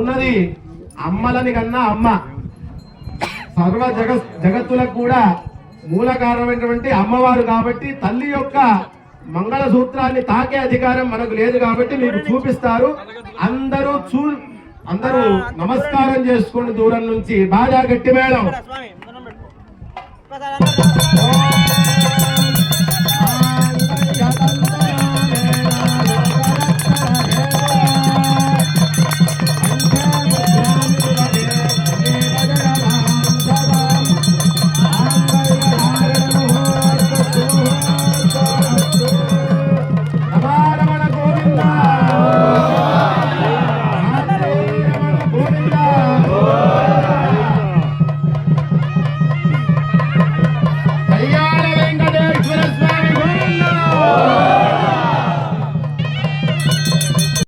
ఉన్నది. అమ్మలని కన్నా అమ్మ. సర్వ జగ జగత్తులకు కూడా మూల కారణమైనటువంటి అమ్మవారు కాబట్టి తల్లి యొక్క మంగళ సూత్రాన్ని తాకే అధికారం మనకు లేదు కాబట్టి మీకు చూపిస్తారు. అందరూ చూ అందరూ నమస్కారం చేసుకోండి దూరం నుంచి. బాగా గట్టి మేడం